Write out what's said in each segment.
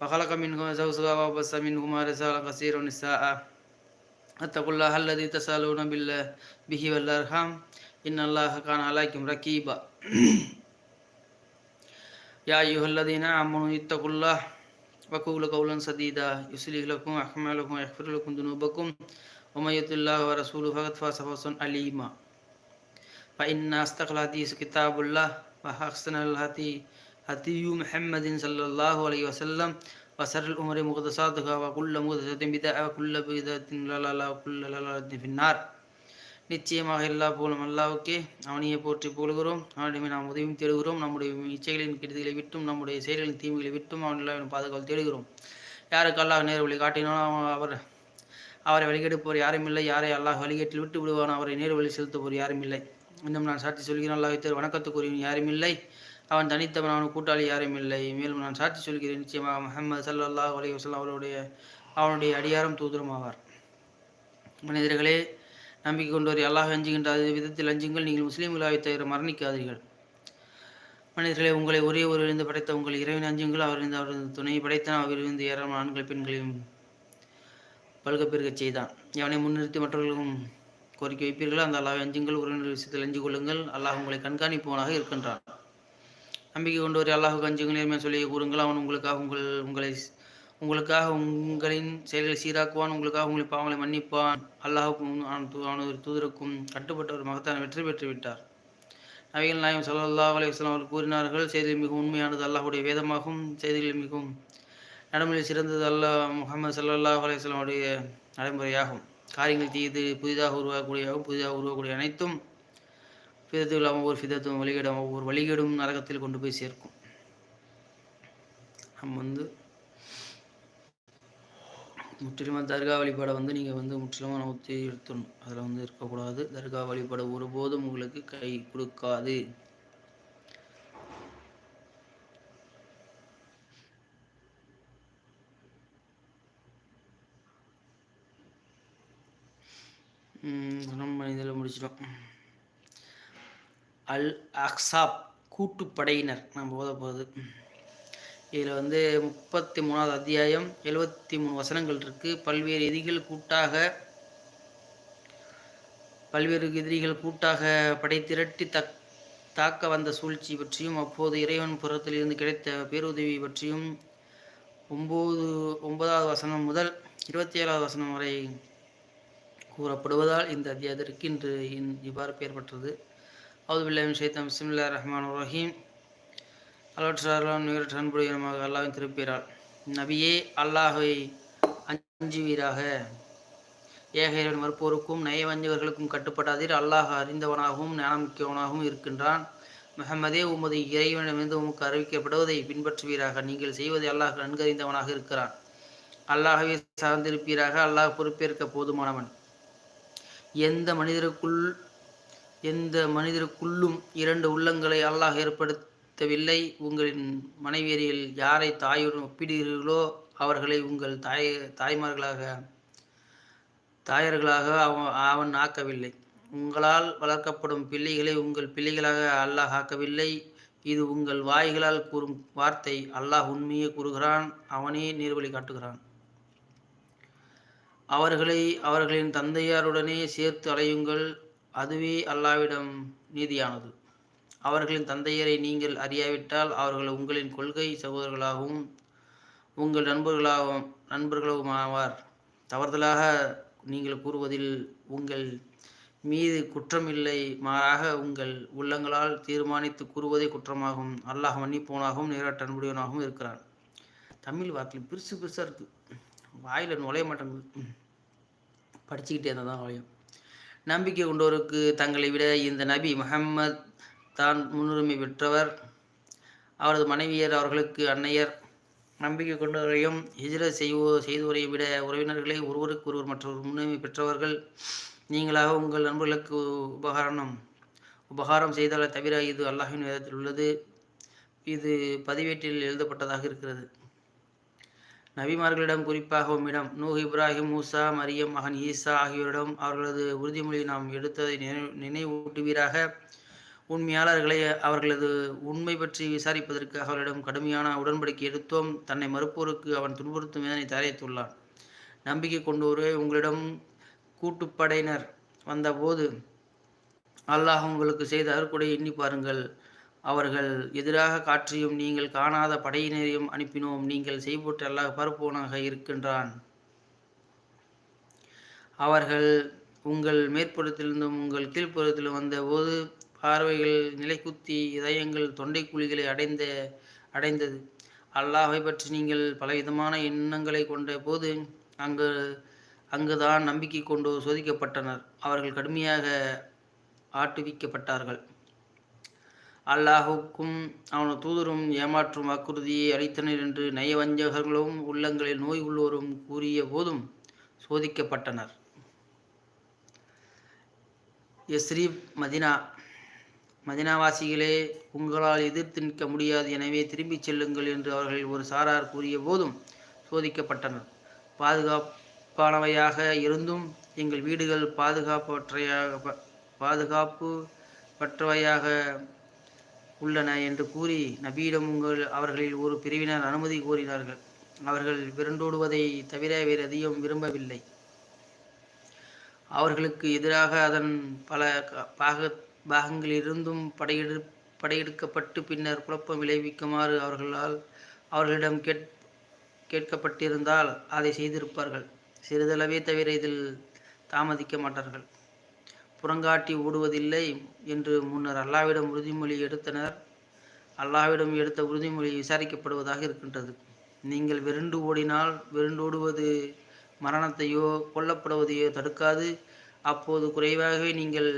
وخلق منهما زوجها وبث منهما رجالا كثيرا ونساء. اتقوا الله الذي تسألون بالله به والأرحام. إن الله كان عليكم رقيبا يا أيها الذين آمنوا اتقوا الله وقولوا قولا سديدا. يصلح لكم أعمالكم ويغفر لكم ذنوبكم. ومن يطع الله ورسوله فقد فاز فوزا عليما فإن أصدق الحديث كتاب الله وأحسن الهدي ஹத்தியு மெஹம்மதின் சல்லாஹூ அலி வசல்லம் வசரல் உமரி முகதசாதுகா வகுல்ல முகதசத்தின் பித வகுல்ல பிதத்தின் லலா குல்ல பின்னார் நிச்சயமாக எல்லா போலும் அல்லாவுக்கே அவனையே போற்றி போலுகிறோம் அவனிடமே நாம் உதவியும் தேடுகிறோம். நம்முடைய இச்சைகளின் கெடுதிகளை விட்டும் நம்முடைய செயல்களின் தீமைகளை விட்டும் அவனிடம் பாதுகாப்பு தேடுகிறோம். யாருக்கு அல்லாஹ் நேர் வழி காட்டினாலும் அவர் அவரை வழிகெடுப்பவர் யாரும் இல்லை. யாரை அல்லாஹ் வழிகேட்டில் விட்டு விடுவான் அவரை நேர் வழி செலுத்துவோர் யாரும் இல்லை. இன்னும் நான் சாட்சி சொல்கிறேன். அல்லாஹ் வணக்கத்துக்குரியவன் யாரும் இல்லை. அவன் தனித்தவன் அவன் கூட்டாளி யாரும் இல்லை. மேலும் நான் சாட்சி சொல்கிறேன் நிச்சயமாக முகமது சல்லாஹ் அலி வசல்லாம் அவருடைய அவனுடைய அடியாரம் தூதரும் ஆவார் மனிதர்களே நம்பிக்கை கொண்டவர் அல்லாஹ் அஞ்சுகின்ற அதே விதத்தில் அஞ்சுங்கள். நீங்கள் முஸ்லீம்களாவை தவிர மரணிக்காதீர்கள். மனிதர்களே உங்களை ஒரே ஒருவரிலிருந்து படைத்த உங்கள் இறைவன் அஞ்சுங்கள். அவரிருந்து அவரது துணையை படைத்தான் அவரிலிருந்து ஏராளமான ஆண்கள் பெண்களையும் பல்க செய்தான். எவனை முன்னிறுத்தி மற்றவர்களும் கோரிக்கை வைப்பீர்கள் அந்த அல்லாஹ் அஞ்சுங்கள். உறவினர் விஷயத்தில் அஞ்சு கொள்ளுங்கள். அல்லாஹ் உங்களை கண்காணிப்பவனாக இருக்கின்றான். நம்பிக்கை கொண்டவர் அல்லாஹு கஞ்சுங்கள் நேர்மையாக சொல்லி கூறுங்கள். அவன் உங்களுக்காக உங்கள் உங்களை உங்களுக்காக உங்களின் செயல்களை சீராக்குவான். உங்களுக்காக உங்களை பாவங்களை மன்னிப்பான். அல்லாஹுக்கும் அவனது தூதருக்கும் கட்டுப்பட்டவர் மகத்தான வெற்றி பெற்று விட்டார். நாயம் சல்லாஹ் அலையம் அவர்கள் கூறினார்கள் செய்திகள் மிகவும் உண்மையானது அல்லாஹுடைய வேதமாகும். செய்திகள் மிகவும் நடைமுறையில் சிறந்தது அல்லாஹ் முகமது சல்லாஹ் அலையவனுடைய நடைமுறையாகும். காரியங்கள் தீது புதிதாக உருவாகக்கூடியதாகவும் புதிதாக உருவாகக்கூடிய அனைத்தும் ஃபிதத்துல் ஒவ்வொரு ஃபிதத்தும் வழிகேடும் ஒவ்வொரு வழிகேடும் நரகத்தில் கொண்டு போய் சேர்க்கும். நம்ம வந்து முற்றிலுமாக தர்கா வழிபாடை வந்து நீங்கள் வந்து முற்றிலுமாக நோத்தி எடுத்துடணும். அதில் வந்து இருக்கக்கூடாது. தர்கா வழிபாடு ஒருபோதும் உங்களுக்கு கை கொடுக்காது. நம்ம இதில் முடிச்சிடும் அல் அக்சாப் கூட்டுப்படையினர். நம்ம போத போகுது இதில் வந்து முப்பத்தி மூணாவது அத்தியாயம் எழுபத்தி மூணு வசனங்கள் இருக்குது பல்வேறு எதிரிகள் கூட்டாக பல்வேறு எதிரிகள் கூட்டாக படை திரட்டி தக் தாக்க வந்த சூழ்ச்சி பற்றியும் அப்போது இறைவன் புறத்திலிருந்து கிடைத்த பேருதவி பற்றியும் ஒம்பது ஒன்பதாவது வசனம் முதல் இருபத்தி ஏழாவது வசனம் வரை கூறப்படுவதால் இந்த அத்தியாயத்திற்கு இன்று இவ்வாறு பெயர் பெற்றது. அவுது சைத்தம் ஷைத்தம் பிஸ்மில்லா ரஹ்மான் ரஹீம் அலவற்றாரெல்லாம் நிகழ்ச்சி அன்புடையமாக அல்லாவின் திருப்பீரால். நபியே அல்லாஹை அஞ்சுவீராக. ஏகையவன் மறுப்போருக்கும் நயவஞ்சவர்களுக்கும் கட்டுப்படாதீர். அல்லாஹ் அறிந்தவனாகவும் ஞானமிக்கவனாகவும் இருக்கின்றான். முகமதே உமது இறைவனிடமிருந்து உமக்கு அறிவிக்கப்படுவதை பின்பற்றுவீராக. நீங்கள் செய்வதை அல்லாஹ் நன்கறிந்தவனாக இருக்கிறான். அல்லாஹவே சார்ந்திருப்பீராக. அல்லாஹ் பொறுப்பேற்க போதுமானவன். எந்த மனிதருக்குள் எந்த மனிதருக்குள்ளும் இரண்டு உள்ளங்களை அல்லாஹ் ஏற்படுத்தவில்லை. உங்களின் மனைவியரில் யாரை தாயுடன் ஒப்பிடுகிறீர்களோ அவர்களை உங்கள் தாய் தாய்மார்களாக தாயர்களாக அவன் அவன் ஆக்கவில்லை. உங்களால் வளர்க்கப்படும் பிள்ளைகளை உங்கள் பிள்ளைகளாக அல்லாஹ் ஆக்கவில்லை. இது உங்கள் வாய்களால் கூறும் வார்த்தை அல்லாஹ் உண்மையை கூறுகிறான் அவனே நீர்வழி காட்டுகிறான். அவர்களை அவர்களின் தந்தையாருடனே சேர்த்து அலையுங்கள். அதுவே அல்லாவிடம் நீதியானது. அவர்களின் தந்தையரை நீங்கள் அறியாவிட்டால் அவர்கள் உங்களின் கொள்கை சகோதரர்களாகவும் உங்கள் நண்பர்களாகவும் நண்பர்களும் ஆவார் தவறுதலாக நீங்கள் கூறுவதில் உங்கள் மீது குற்றமில்லை மாறாக உங்கள் உள்ளங்களால் தீர்மானித்து கூறுவதே குற்றமாகும். அல்லாஹ் மன்னிப்பவனாகவும் நேராட்ட அன்புடையவனாகவும் இருக்கிறான். தமிழ் வாக்கில் பெருசு பெருசாக இருக்குது வாயில் நுழைய மாட்டேங்குது. படிச்சுக்கிட்டே இருந்தால் தான் நுழையும். நம்பிக்கை கொண்டோருக்கு தங்களை விட இந்த நபி முகம்மது தான் முன்னுரிமை பெற்றவர். அவரது மனைவியர் அவர்களுக்கு அன்னையர். நம்பிக்கை கொண்டவரையும் ஹிஜ்ரத் செய்வோ செய்தோரை விட உறவினர்களை ஒருவருக்கு ஒருவர் மற்றொரு முன்னுரிமை பெற்றவர்கள். நீங்களாக உங்கள் நண்பர்களுக்கு உபகாரணம். உபகாரம் செய்தாலே தவிர இது அல்லாஹின் வேதத்தில் உள்ளது. இது பதிவேட்டில் எழுதப்பட்டதாக இருக்கிறது. நபிமார்களிடம் குறிப்பாக உம்மிடம். நூ இப்ராஹிம் மூசா மரியம் மகன் ஈசா ஆகியோரிடம் அவர்களது உறுதிமொழி நாம் எடுத்ததை நினைவு நினைவூட்டுவீராக. உண்மையாளர்களை அவர்களது உண்மை பற்றி விசாரிப்பதற்கு அவர்களிடம் கடுமையான உடன்படிக்கை எடுத்தோம். தன்னை மறுப்போருக்கு அவன் துன்புறுத்தும் வேதனை தயாரித்துள்ளான் நம்பிக்கை கொண்டோரே உங்களிடம் கூட்டுப்படையினர் வந்தபோது அல்லாஹ் உங்களுக்கு செய்த அறுக்குடை எண்ணி பாருங்கள். அவர்கள் எதிராக காற்றியும் நீங்கள் காணாத படையினரையும் அனுப்பினோம். நீங்கள் செய்போட்டு அல்லாஹ் பரப்போனாக இருக்கின்றான். அவர்கள் உங்கள் மேற்புறத்திலிருந்தும் உங்கள் கீழ்ப்புறத்திலும் வந்தபோது பார்வைகள் நிலைக்குத்தி இதயங்கள் தொண்டை குழிகளை அடைந்த அடைந்தது. அல்லாஹை பற்றி நீங்கள் பலவிதமான எண்ணங்களை கொண்ட போது அங்கு அங்குதான் நம்பிக்கை கொண்டு சோதிக்கப்பட்டனர். அவர்கள் கடுமையாக ஆட்டுவிக்கப்பட்டார்கள். அல்லாஹுக்கும் அவனது தூதரும் ஏமாற்றும் வாக்குறுதியை அளித்தனர் என்று நயவஞ்சகர்களும் உள்ளங்களில் நோய் உள்ளோரும் கூறிய போதும் சோதிக்கப்பட்டனர். எஸ்ரீப் மதினா மதினாவாசிகளே உங்களால் எதிர்த்து நிற்க முடியாது. எனவே திரும்பிச் செல்லுங்கள் என்று அவர்கள் ஒரு சாரார் கூறிய போதும் சோதிக்கப்பட்டனர். பாதுகாப்பானவையாக இருந்தும் எங்கள் வீடுகள் பாதுகாப்பற்றையாக பாதுகாப்பு பற்றவையாக உள்ளன என்று கூறி நபியிடம் உங்கள் அவர்களில் ஒரு பிரிவினர் அனுமதி கோரினார்கள். அவர்கள் விரண்டோடுவதை தவிர வேறு எதையும் விரும்பவில்லை. அவர்களுக்கு எதிராக அதன் பல பாக பாகங்களிலிருந்தும் படையெடு படையெடுக்கப்பட்டு பின்னர் குழப்பம் விளைவிக்குமாறு அவர்களால் அவர்களிடம் கேட் கேட்கப்பட்டிருந்தால் அதை செய்திருப்பார்கள். சிறிதளவே தவிர இதில் தாமதிக்க மாட்டார்கள். புறங்காட்டி ஓடுவதில்லை என்று முன்னர் அல்லாவிடம் உறுதிமொழி எடுத்தனர். அல்லாவிடம் எடுத்த உறுதிமொழி விசாரிக்கப்படுவதாக இருக்கின்றது. நீங்கள் விருண்டு ஓடினால் விருண்டோடுவது மரணத்தையோ கொல்லப்படுவதையோ தடுக்காது. அப்போது குறைவாகவே நீங்கள்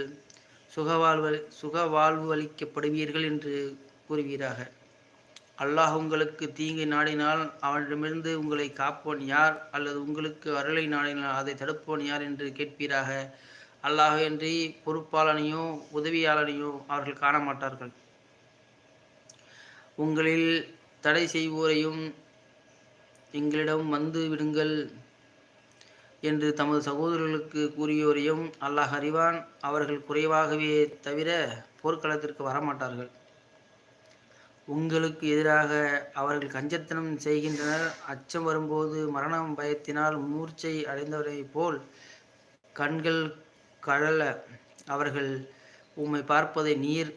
சுகவாழ்வு சுக வாழ்வு அளிக்கப்படுவீர்கள் என்று கூறுவீராக. அல்லாஹ் உங்களுக்கு தீங்கை நாடினால் அவனிடமிருந்து உங்களை காப்போன் யார்? அல்லது உங்களுக்கு அருளை நாடினால் அதை தடுப்போன் யார் என்று கேட்பீராக? அல்லாஹின்றி பொறுப்பாளனையோ உதவியாளனையும் அவர்கள் காண மாட்டார்கள் உங்களில் தடை செய்வோரையும் எங்களிடம் வந்து விடுங்கள் என்று தமது சகோதரர்களுக்கு கூறியோரையும் அல்லாஹ் அறிவான். அவர்கள் குறைவாகவே தவிர போர்க்களத்திற்கு வரமாட்டார்கள். உங்களுக்கு எதிராக அவர்கள் கஞ்சத்தனம் செய்கின்றனர். அச்சம் வரும்போது மரணம் பயத்தினால் மூர்ச்சை அடைந்தவரை போல் கண்கள் கழல. அவர்கள் உம்மை பார்ப்பதை நீர்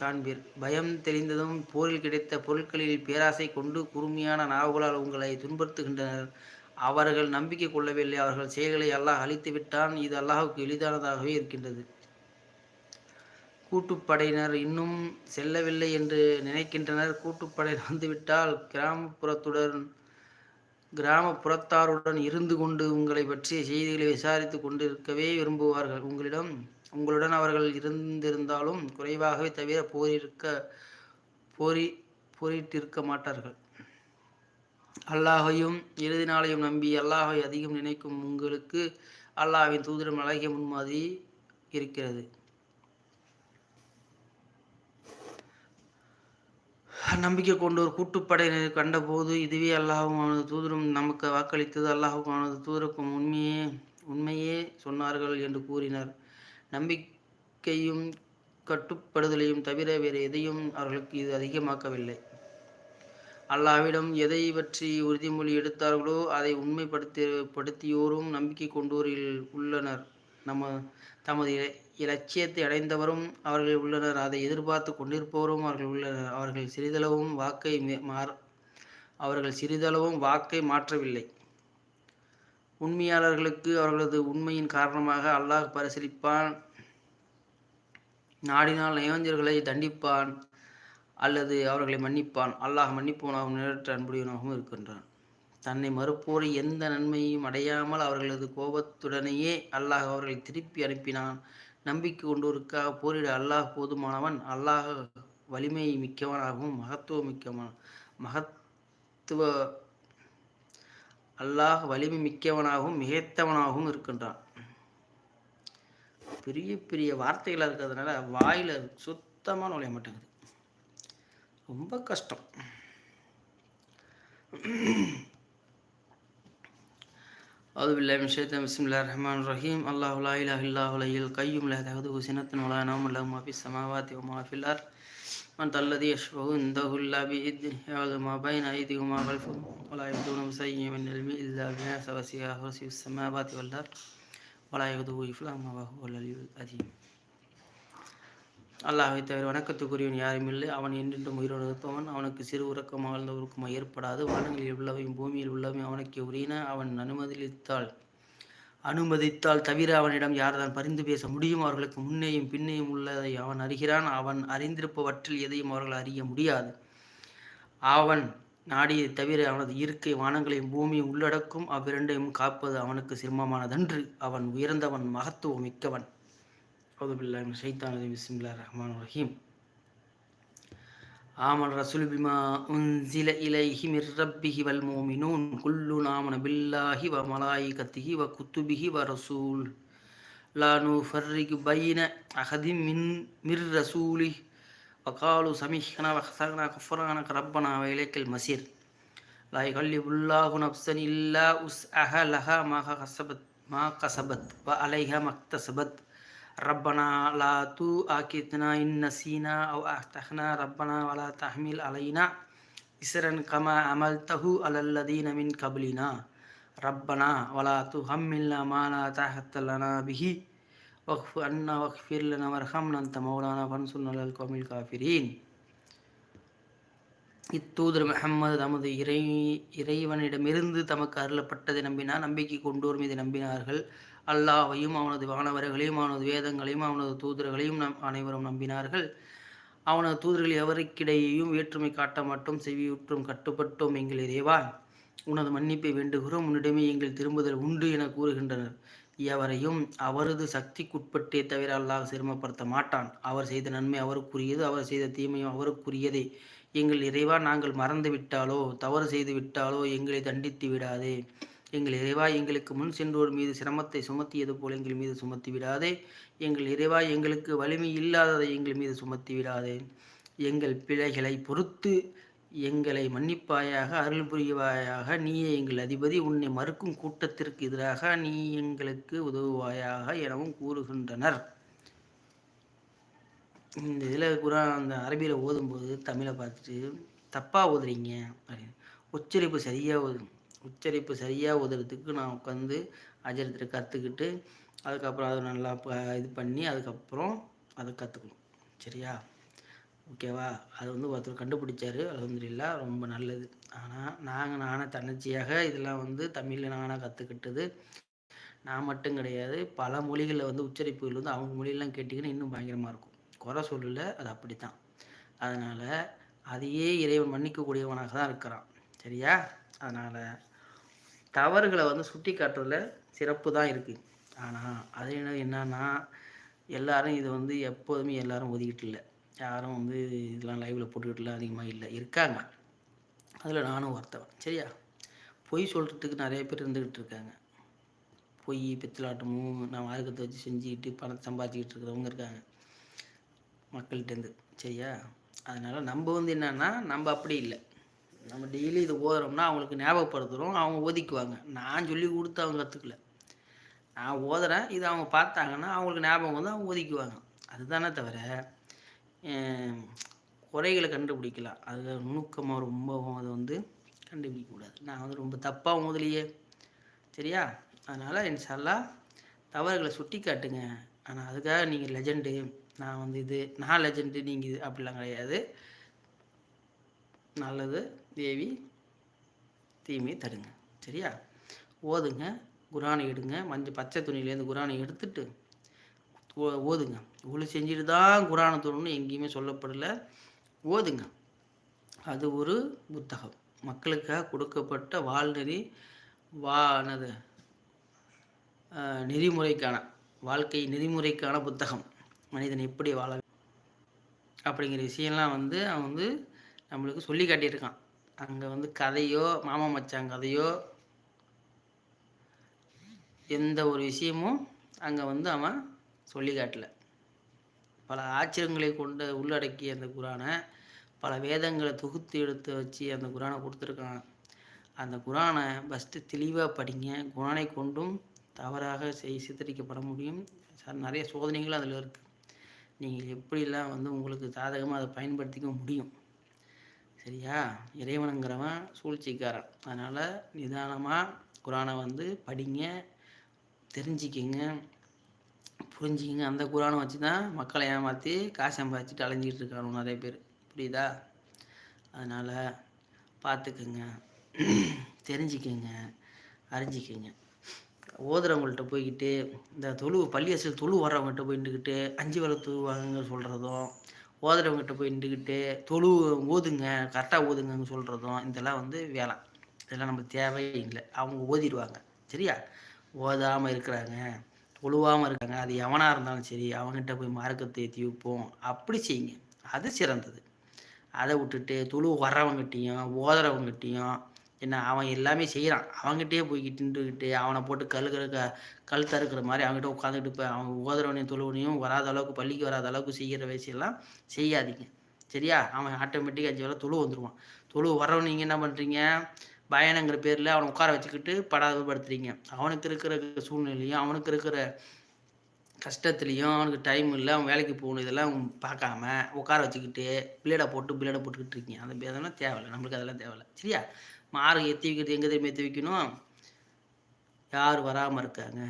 காண்பீர். பயம் தெளிந்ததும் போரில் கிடைத்த பொருட்களில் பேராசை கொண்டு குறுமையான நாவுகளால் உங்களை துன்புறுத்துகின்றனர். அவர்கள் நம்பிக்கை கொள்ளவில்லை. அவர்கள் செயல்களை அல்லாஹ் அழித்து விட்டான். இது அல்லாஹுக்கு எளிதானதாகவே இருக்கின்றது. கூட்டுப்படையினர் இன்னும் செல்லவில்லை என்று நினைக்கின்றனர். கூட்டுப்படையினர் வந்துவிட்டால் கிராமப்புறத்துடன் கிராமப்புறத்தாருடன் இருந்து கொண்டு உங்களை பற்றிய செய்திகளை விசாரித்து கொண்டிருக்கவே விரும்புவார்கள். உங்களிடம் உங்களுடன் அவர்கள் இருந்திருந்தாலும் குறைவாகவே தவிர போரிருக்க போரி போரிட்டிருக்க மாட்டார்கள். அல்லாஹையும் இறுதி நாளையும் நம்பி அல்லாஹை அதிகம் நினைக்கும் உங்களுக்கு அல்லாஹின் தூதரம் அழகிய முன்மாதிரி இருக்கிறது. நம்பிக்கை கொண்டு ஒரு கூட்டுப்படையினர் கண்டபோது இதுவே அல்லாஹும் அவனது தூதரும் நமக்கு வாக்களித்தது. அல்லாஹும் அவனது தூதருக்கும் உண்மையே உண்மையே சொன்னார்கள் என்று கூறினர். நம்பிக்கையும் கட்டுப்படுதலையும் தவிர வேறு எதையும் அவர்களுக்கு இது அதிகமாக்கவில்லை. அல்லாவிடம் எதை பற்றி உறுதிமொழி எடுத்தார்களோ அதை உண்மைப்படுத்தி படுத்தியோரும் நம்பிக்கை கொண்டோரில் உள்ளனர். நம்ம தமது இலட்சியத்தை அடைந்தவரும் அவர்கள் உள்ளனர். அதை எதிர்பார்த்து கொண்டிருப்பவரும் அவர்கள் உள்ளனர். அவர்கள் சிறிதளவும் வாக்கை மாற அவர்கள் சிறிதளவும் வாக்கை மாற்றவில்லை. உண்மையாளர்களுக்கு அவர்களது உண்மையின் காரணமாக அல்லாஹ் பரிசீலிப்பான் நாடினால் நயவஞ்சர்களை தண்டிப்பான் அல்லது அவர்களை மன்னிப்பான். அல்லாஹ் மன்னிப்பவனாகவும் நிழற்ற அன்புடையவனாகவும் இருக்கின்றான். தன்னை மறுப்போரை எந்த நன்மையும் அடையாமல் அவர்களது கோபத்துடனேயே அல்லாஹ் அவர்களை திருப்பி அனுப்பினான். நம்பிக்கை கொண்டோருக்காக போரிட அல்லாஹ் போதுமானவன். அல்லாஹ் வலிமை மிக்கவனாகவும் மகத்துவ மிக்கவன் மகத்துவ அல்லாஹ் வலிமை மிக்கவனாகவும் மிகைத்தவனாகவும் இருக்கின்றான். பெரிய பெரிய வார்த்தைகளாக இருக்கிறதுனால வாயில் சுத்தமாக நுழைய மாட்டேங்குது. ரொம்ப கஷ்டம். أعوذ بالله من الشيطان بسم الله الرحمن الرحيم. الله لا إله إلا هو الحي القيوم لا تأخذه سنة ولا نوم له ما في السماوات وما في الأرض. من ذا الذي يشفع عنده إلا بإذنه يعلم ما بين أيديهم وما خلفهم ولا يبدون بشيء من علمه إلا بما وسع كرسيه السماوات والأرض ولا يغدو إفلاهما وهو العلي العظيم. அல்லாஹை தவிர வணக்கத்துக்குரியவன் யாரும் இல்லை. அவன் என்றென்றும் உயிரோடு இருப்பவன். அவனுக்கு சிறு உறக்கம் ஆழ்ந்த உருக்கமோ ஏற்படாது. வானங்களில் உள்ளவையும் பூமியில் உள்ளவையும் அவனுக்கு உரியன. அவன் அனுமதித்தால் அனுமதித்தால் தவிர அவனிடம் யார்தான் பரிந்து பேச முடியும்? அவர்களுக்கு முன்னேயும் பின்னேயும் உள்ளதை அவன் அறிகிறான். அவன் அறிந்திருப்பவற்றில் எதையும் அவர்கள் அறிய முடியாது. அவன் நாடியை தவிர அவனது இயற்கை வானங்களையும் பூமியும் உள்ளடக்கும். அவ்விரண்டையும் காப்பது அவனுக்கு சிரமமானதன்று. அவன் உயர்ந்தவன் மகத்துவம் மிக்கவன். அவுதுபில்லாமி ஷைத்தானது பிஸ்மில்லா ரஹ்மான் ரஹீம். ஆமன் ரசூல் பிமா உன்சில இலைஹி மிர் ரப்பிஹி வல் மோமினூன். குல்லு நாமன பில்லாஹி வ மலாயி கத்திஹி வ குத்துபிஹி வ ரசூல். லா நூ ஃபர்ரிக்கு பைன அஹதி மின் மிர் ரசூலி வகாலு சமிஹனா வஹசனா குஃபரான ரப்பனா இலைக்கல் மசீர். லா யுகல்லிபுல்லாஹு நப்சன் இல்லா உஸ் அஹ லஹா மா கசபத் மா கசபத் வ அலைஹ மக்தசபத். ربنا لا تؤاخذنا إن نسينا أو أخطأنا ربنا ولا تحمل علينا إسرا كما عملته على الذين من قبلنا ربنا ولا تحملنا ما لا طاقة لنا به واغف عنا واغفر لنا وارحمنا أنت مولانا فانصرنا على القوم الكافرين இத்தூதர் முகம்மது தமது இறை இறைவனிடமிருந்து தமக்கு அருளப்பட்டதை நம்பினார் நம்பிக்கை கொண்டோர் மீது நம்பினார்கள். அல்லாவையும் அவனது வானவர்களையும் அவனது வேதங்களையும் அவனது தூதர்களையும் நம் அனைவரும் நம்பினார்கள். அவனது தூதர்கள் எவருக்கிடையேயும் வேற்றுமை காட்ட மாட்டோம் செவியுற்றும் கட்டுப்பட்டோம் எங்கள் இறைவா. உனது மன்னிப்பை வேண்டுகிறோம் உன்னிடமே எங்கள் திரும்புதல் உண்டு என கூறுகின்றனர். எவரையும் அவரது சக்திக்குட்பட்டே தவிர அல்லாஹ் சிரமப்படுத்த மாட்டான். அவர் செய்த நன்மை அவருக்குரியது அவர் செய்த தீமையும் அவருக்குரியதே. எங்கள் இறைவா நாங்கள் மறந்து விட்டாலோ தவறு செய்து விட்டாலோ எங்களை தண்டித்து விடாதே. எங்கள் இறைவா எங்களுக்கு முன் சென்றோர் மீது சிரமத்தை சுமத்தியது போல் எங்கள் மீது சுமத்தி விடாதே. எங்கள் இறைவா எங்களுக்கு வலிமை இல்லாததை எங்கள் மீது சுமத்தி விடாதே. எங்கள் பிழைகளை பொறுத்து எங்களை மன்னிப்பாயாக அருள் புரிவாயாக நீயே எங்கள் அதிபதி உன்னை மறுக்கும் கூட்டத்திற்கு எதிராக நீ எங்களுக்கு உதவுவாயாக எனவும் கூறுகின்றனர். இந்த இதில் குரான் அந்த அரபியில் ஓதும்போது தமிழை பார்த்துட்டு தப்பாக ஓதுறீங்க அப்படின்னு. உச்சரிப்பு சரியாக ஓதும் உச்சரிப்பு சரியாக ஓதுறதுக்கு நான் உட்காந்து அஜரத்தில் கற்றுக்கிட்டு அதுக்கப்புறம் அதை நல்லா இது பண்ணி அதுக்கப்புறம் அதை கற்றுக்கணும் சரியா? ஓகேவா? அது வந்து ஒருத்தர் கண்டுபிடிச்சார். அலமதுல்லா ரொம்ப நல்லது. ஆனால் நாங்கள் நானே தன்னிச்சையாக இதெல்லாம் வந்து தமிழில் நானாக கற்றுக்கிட்டது நான் மட்டும் கிடையாது. பல மொழிகளில் வந்து உச்சரிப்புகள் வந்து அவங்க மொழியெல்லாம் கேட்டிங்கன்னா இன்னும் பயங்கரமாக இருக்கும். குறை சொல்லலை அது அப்படி தான் அதனால் அதையே இறைவன் மன்னிக்கக்கூடியவனாக தான் இருக்கிறான். சரியா? அதனால் தவறுகளை வந்து சுட்டி காட்டுறதுல சிறப்பு தான் இருக்குது ஆனால் அது என்ன என்னன்னா எல்லாரும் இதை வந்து எப்போதுமே எல்லாரும் ஒதுக்கிட்டு இல்லை. யாரும் வந்து இதெல்லாம் லைவில் போட்டுக்கிட்டுலாம் அதிகமாக இல்லை. இருக்காங்க. அதில் நானும் ஒருத்தவன். சரியா? பொய் சொல்கிறதுக்கு நிறைய பேர் இருந்துக்கிட்டு இருக்காங்க. பொய் பித்தலாட்டமும் நான் மார்க்கத்தை வச்சு செஞ்சுக்கிட்டு பணத்தை சம்பாதிச்சிக்கிட்டு இருக்கிறவங்க இருக்காங்க. மக்கள்கிட்டேருந்து. சரியா? அதனால் நம்ம வந்து என்னென்னா நம்ம அப்படி இல்லை. நம்ம டெய்லி இது ஓதுறோம்னா அவங்களுக்கு ஞாபகப்படுத்துகிறோம் அவங்க ஓதிக்குவாங்க. நான் சொல்லி கொடுத்து அவங்க கற்றுக்கல நான் ஓதுறேன் இது அவங்க பார்த்தாங்கன்னா அவங்களுக்கு ஞாபகம் வந்து அவங்க ஓதிக்குவாங்க. அதுதானே தவிர குறைகளை கண்டுபிடிக்கலாம். அது நுணுக்கமாக ரொம்பவும் அதை வந்து கண்டுபிடிக்கக்கூடாது நான் வந்து ரொம்ப தப்பாக முதலியே சரியா? அதனால் இன்ஷால்லா தவறுகளை சுட்டி காட்டுங்க ஆனால் அதுக்காக நீங்கள் லெஜெண்டு நான் வந்து இது நான் லெஜெண்டு நீங்கள் இது அப்படிலாம் கிடையாது. நல்லது. தேவி தீமையை தடுங்க. சரியா? ஓதுங்க குரானை எடுங்க. மஞ்சள் பச்சை துணியிலேருந்து குரானை எடுத்துட்டு ஓதுங்க. ஒளி செஞ்சுட்டு தான் குரானை தோணும்னு எங்கேயுமே சொல்லப்படலை. ஓதுங்க. அது ஒரு புத்தகம். மக்களுக்காக கொடுக்கப்பட்ட வாழ்நெறி வானது நெறிமுறைக்கான வாழ்க்கை நெறிமுறைக்கான புத்தகம். மனிதன் எப்படி வாழ அப்படிங்கிற விஷயம்லாம் வந்து அவன் வந்து நம்மளுக்கு சொல்லி காட்டியிருக்கான். அங்கே வந்து கதையோ மாமா மச்சான் கதையோ எந்த ஒரு விஷயமும் அங்கே வந்து அவன் சொல்லி காட்டல. பல ஆச்சரியங்களை கொண்டு உள்ளடக்கிய அந்த குரானை பல வேதங்களை தொகுத்து எடுத்து வச்சு அந்த குரானை கொடுத்துருக்கான். அந்த குரானை ஃபஸ்ட்டு தெளிவாக படிங்க. குரானை கொண்டும் தவறாக செய் சித்தரிக்கப்பட முடியும். சார் நிறைய சோதனைகள் அதில் இருக்குது நீங்கள் எப்படிலாம் வந்து உங்களுக்கு சாதகமாக அதை பயன்படுத்திக்க முடியும்? சரியா? இறைவனுங்கிறவன் சூழ்ச்சிக்காரன். அதனால் நிதானமாக குரானை வந்து படிங்க தெரிஞ்சிக்கிங்க புரிஞ்சிக்கிங்க. அந்த குரானை வச்சு தான் மக்களை ஏமாற்றி காசு சம்பாதிச்சுட்டு அலைஞ்சிக்கிட்டு இருக்காங்க நிறைய பேர். புரியுதா? அதனால் பார்த்துக்குங்க தெரிஞ்சுக்கங்க அறிஞ்சிக்கங்க. ஓதுறவங்கள்ட்ட போய்கிட்டு இந்த தொழு பள்ளியரசில் தொழு வர்றவங்ககிட்ட போய் நின்றுக்கிட்டு அஞ்சு வேலை தொழுவாங்க சொல்கிறதும் ஓதுறவங்ககிட்ட போய் நின்றுக்கிட்டு தொழு ஓதுங்க கரெக்டாக ஓதுங்கன்னு சொல்கிறதும் இதெல்லாம் வந்து வேலை. இதெல்லாம் நம்ம தேவையே இல்லை அவங்க ஓதிடுவாங்க. சரியா? ஓதாமல் இருக்கிறாங்க. தொழுவாமல் இருக்காங்க. அது எவனாக இருந்தாலும் சரி அவங்ககிட்ட போய் மார்க்கத்தை ஏற்றி வைப்போம். அப்படி செய்யுங்க. அது சிறந்தது. அதை விட்டுட்டு தொழு வர்றவங்ககிட்டையும் ஓதுறவங்ககிட்டையும் என்ன அவன் எல்லாமே செய்கிறான் அவங்ககிட்டயே போய் நின்றுக்கிட்டு அவனை போட்டு கல் க கல் தறுக்கிற மாதிரி அவங்ககிட்ட உட்காந்துக்கிட்டு இப்போ அவன் ஓதுறவனையும் தொழுவனையும் வராத அளவுக்கு பள்ளிக்கு வராத அளவுக்கு செய்கிற வயசெல்லாம் செய்யாதீங்க. சரியா? அவன் ஆட்டோமேட்டிக்காக அஞ்சு வேலை தொழு வந்துடுவான் தொழு வரவன் நீங்கள் என்ன பண்ணுறீங்க பயணங்கிற பேரில் அவனை உட்கார வச்சுக்கிட்டு படாதப்படுத்துறீங்க அவனுக்கு இருக்கிற சூழ்நிலையும் அவனுக்கு இருக்கிற கஷ்டத்துலேயும் அவனுக்கு டைம் இல்லை அவன் வேலைக்கு போகணும் இதெல்லாம் பார்க்காம உட்கார வச்சுக்கிட்டு பிளேடை போட்டு பிளேடை போட்டுக்கிட்டு இருக்கீங்க. அந்த அதெல்லாம் தேவையில்லை. நம்மளுக்கு அதெல்லாம் தேவையில்லை. சரியா? மாறு எத்தி வைக்கிறது எங்கே தெரியுமா எத்தி வைக்கணும்? யார் வராமல் இருக்காங்க?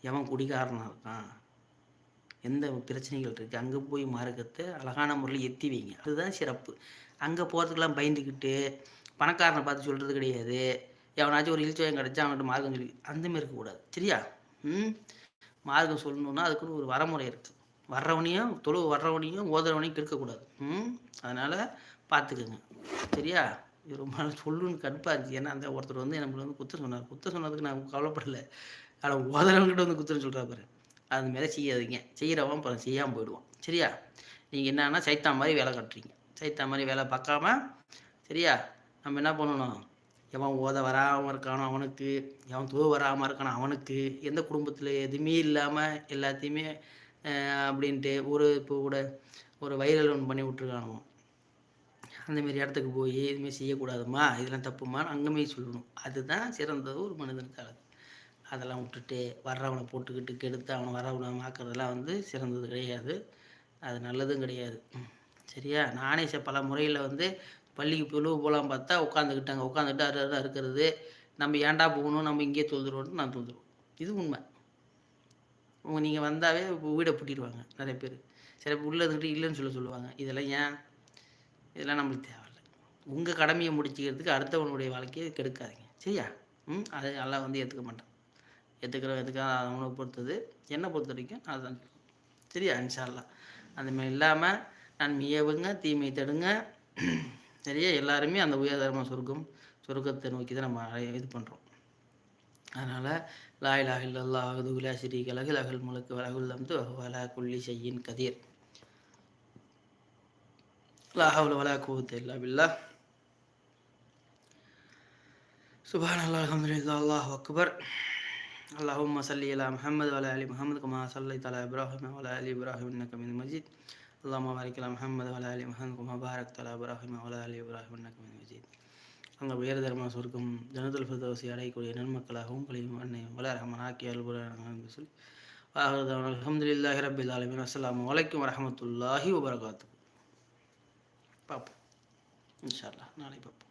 எவன் குடிகாரனாக இருக்கான்? எந்த பிரச்சனைகள் இருக்குது அங்கே போய் மார்க்கத்தை அழகான முறையில் எத்தி வைங்க. அதுதான் சிறப்பு. அங்கே போகிறதுக்கெல்லாம் பயந்துக்கிட்டு பணக்காரனை பார்த்து சொல்கிறது கிடையாது. எவனாச்சும் ஒரு இழிச்சோயம் கிடச்சா அவன்கிட்ட மார்க்கம் சொல்லி அந்தமாரி இருக்கக்கூடாது. சரியா? ம்? மார்க்கம் சொல்லணுன்னா அதுக்குன்னு ஒரு வரமுறை இருக்குது வர்றவனையும் தொழு வர்றவனையும் ஓதுறவனையும் கெடுக்கக்கூடாது. ம்? அதனால் பார்த்துக்கோங்க. சரியா? இது ரொம்ப நாள் சொல்லுன்னு கடுப்பாக இருந்துச்சு ஏன்னா அந்த ஒருத்தர் வந்து நம்மளை வந்து குத்த சொன்னார். குத்த சொன்னதுக்கு நான் கவலைப்படலை. ஆனால் உதறவங்கிட்ட வந்து குத்துன்னு சொல்கிறா பாரு. அது மாரி செய்யாதீங்க. செய்கிறவன் அப்புறம் செய்யாமல் போயிடுவான். சரியா? நீங்கள் என்னன்னா சைத்தா மாதிரி வேலை கட்டுறீங்க. சைத்தா மாதிரி வேலை பார்க்காம சரியா? நம்ம என்ன பண்ணணும்? எவன் ஓத வராமல் இருக்கானோ அவனுக்கு எவன் தூ வராமல் இருக்கானோ அவனுக்கு எந்த குடும்பத்தில் எதுவுமே இல்லாமல் எல்லாத்தையுமே அப்படின்ட்டு ஒரு இப்போ கூட ஒரு வைரல் ஒன்று பண்ணி விட்ருக்கானோ அந்தமாரி இடத்துக்கு போய் இதுமாரி செய்யக்கூடாதுமா? இதெல்லாம் தப்புமா அங்கேமே சொல்லணும். அதுதான் சிறந்தது ஒரு மனிதனுக்கு அழகு அதெல்லாம் விட்டுட்டு வர்றவனை போட்டுக்கிட்டு கெடுத்து அவனை வரவனை ஆக்கிறதெல்லாம் வந்து சிறந்தது கிடையாது. அது நல்லதும் கிடையாது. சரியா? நானே பல முறையில் வந்து பள்ளிக்கு பிளவு போகலாம் பார்த்தா உட்காந்துக்கிட்டாங்க. உட்காந்துட்டு அரு இருக்கிறது நம்ம ஏன்டா போகணும்? நம்ம இங்கேயே தொழுதுருவோம்னு நான் தொழுதுருவோம் இது உண்மை. உங்க நீங்கள் வந்தாவே வீடை பூட்டிடுவாங்க நிறைய பேர். சில பேர் உள்ளே இருந்துக்கிட்டு இல்லைன்னு சொல்ல சொல்லுவாங்க. இதெல்லாம் ஏன்? இதெல்லாம் நம்மளுக்கு தேவையில்லை. உங்கள் கடமையை முடிச்சுக்கிறதுக்கு அடுத்தவனுடைய வாழ்க்கையை கெடுக்காதீங்க. சரியா? ம் அதை எல்லாம் வந்து ஏற்றுக்க மாட்டான் ஏற்றுக்கிற எதுக்காக அவனை பொறுத்தது. என்னை பொறுத்த வரைக்கும் அதுதான். சரியா? இன்ஷால்லா அந்தமாதிரி இல்லாமல் நான் மியவுங்க தீமை தடுங்க. சரியா? எல்லாருமே அந்த உயர்தரமாக சொர்க்கம் சொர்க்கத்தை நோக்கி தான் நம்ம இது பண்ணுறோம் அதனால் லாய் லாஹில் அல்லா அகதுகுலா ஸ்ரீ கலகு அகல் முழுக்கு வலகுல் அம்து வலா குள்ளி செய்யின் கதீர். லாஹவுல வலா கூத்து இல்லா பில்லா சுபான் அல்லா அலமதுல்லா அல்லாஹ் அக்பர் اللهم صل على محمد وعلى ال محمد كما صليت على ابراهيم وعلى ال ابراهيم انك حميد مجيد اللهم بارك على محمد وعلى ال محمد كما باركت على ابراهيم وعلى ال ابراهيم انك حميد مجيد அங்கே உயர் தர்ம சொர்க்கம் ஜனதல் ஃபிர்தோசி அடையக்கூடிய நன்மக்களாகவும் கழியும் அன்னையும் வளரஹமன் ஆக்கி அல்புரான் சொல்லி அலமதுல்லாஹி ரபில் ஆலமின் அஸ்லாம் வலைக்கம் வரமத்துல்லாஹி வபரகாத்து பார்ப்போம் இன்ஷால்லா நாளை பார்ப்போம்